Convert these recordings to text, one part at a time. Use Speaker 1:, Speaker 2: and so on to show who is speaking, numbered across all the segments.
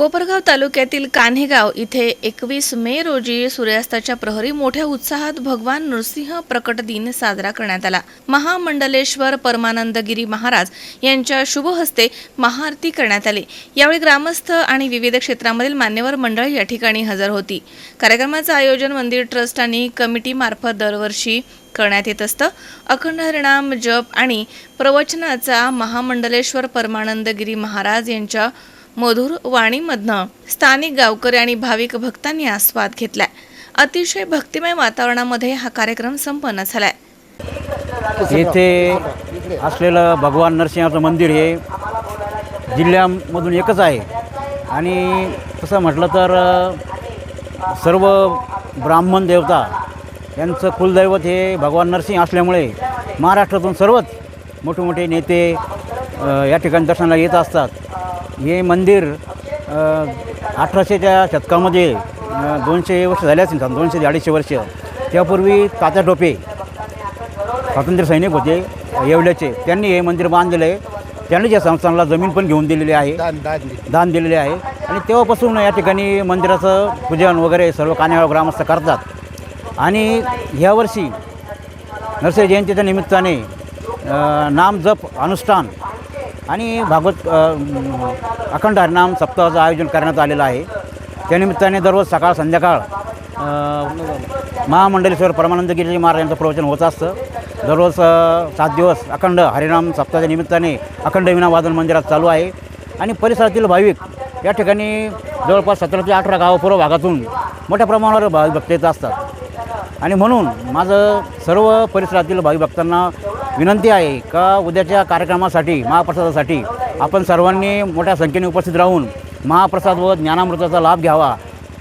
Speaker 1: कोपरगाव तालुक्यातील कान्हेगाव इथे एकवीस मे रोजी सूर्यास्ताच्या प्रहरी मोठ्या उत्साहात भगवान नृसिंह प्रकट दिन साजरा करण्यात आला. महामंडलेश्वर परमानंदगिरी महाराज यांच्या शुभ हस्ते महाआरती करण्यात आली. यावेळी ग्रामस्थ आणि विविध क्षेत्रामधील मान्यवर मंडळ या ठिकाणी हजर होती. कार्यक्रमाचं आयोजन मंदिर ट्रस्ट आणि कमिटीमार्फत दरवर्षी करण्यात येत असतं. अखंड हरिणाम जप आणि प्रवचनाचा महामंडलेश्वर परमानंदगिरी महाराज यांच्या मधुर वाणीमधनं स्थानिक गावकरी आणि भाविक भक्तांनी आस्वाद घेतलाय. अतिशय भक्तिमय वातावरणामध्ये हा कार्यक्रम संपन्न झालाय.
Speaker 2: येथे असलेलं भगवान नरसिंहाचं मंदिर हे जिल्ह्यामधून एकच आहे. आणि तसं म्हटलं तर सर्व ब्राह्मण देवता यांचं कुलदैवत हे भगवान नरसिंह असल्यामुळे महाराष्ट्रातून सर्वच मोठे मोठे नेते या ठिकाणी दर्शनाला येत असतात. हे मंदिर अठराशेच्या शतकामध्ये दोनशे वर्ष झाले असतील दोनशे ते अडीचशे वर्ष. त्यापूर्वी तात्या टोपे स्वातंत्र्य सैनिक होते येवल्याचे. त्यांनी हे मंदिर बांधलेलं आहे. त्यांनी या संस्थानाला जमीन पण घेऊन दिलेली आहे. दान दिलेले आहे. आणि तेव्हापासून या ठिकाणी मंदिराचं पूजन वगैरे सर्व कान्यागाव ग्रामस्थ करतात. आणि ह्यावर्षी नरसिंह जयंतीच्या निमित्ताने अ, नाम जप अनुष्ठान आणि भागवत अखंड हरिनाम सप्ताहाचं आयोजन करण्यात आलेलं आहे. त्यानिमित्ताने दररोज सकाळ संध्याकाळ अ, महामंडलेश्वर परमानंदगिरी महाराज यांचं प्रवचन होत असतं. दररोज सात दिवस अखंड हरिनाम सप्ताहाच्या निमित्ताने अखंड विना वादन मंदिरात चालू आहे. आणि परिसरातील भाविक या ठिकाणी जवळपास सतरा ते अठरा गावपूर्व भागातून मोठ्या प्रमाणावर भाविक भक्त येत असतात. आणि म्हणून माझं सर्व परिसरातील भाविक भक्तांना विनंती आहे का उद्याच्या कार्यक्रमासाठी महाप्रसादासाठी आपण सर्वांनी मोठ्या संख्येने उपस्थित राहून महाप्रसाद व ज्ञानामृताचा लाभ घ्यावा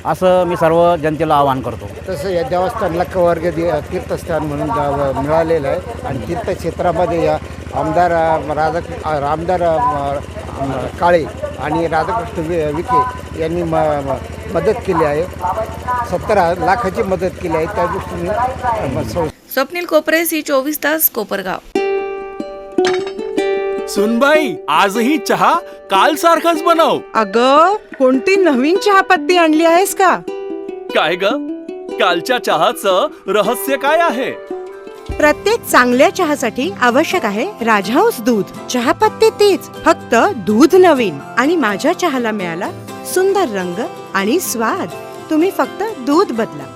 Speaker 2: असं मी सर्व जनतेला आवाहन करतो.
Speaker 3: तसं या देवस्थानला कवर्ग तीर्थस्थान म्हणून गाव मिळालेलं आहे आणि तीर्थक्षेत्रामध्ये या आमदार अ, राधा अ, आमदार अ, म, काळे आणि राधाकृष्ण वि विखे यांनी म म- मदत केली आहे. सत्तर लाखाची मदत केली आहे. त्या दृष्टीने अ, म, सं-
Speaker 1: स्वप्नील कोपरे सी चोवीस तास कोपरगाव.
Speaker 4: सुनबाई आजही चहा काल सारखाच बनव.
Speaker 5: अग कोणती नवीन चहापत्ती आणली आहेस का?
Speaker 4: काय ग? कालच्या चहाचं रहस्य काय आहे?
Speaker 5: प्रत्येक चांगल्या चहासाठी आवश्यक आहे राजहंस दूध. चहापत्ती तीच फक्त दूध नवीन. आणि माझ्या चहाला मिळाला सुंदर रंग आणि स्वाद. तुम्ही फक्त दूध बदला.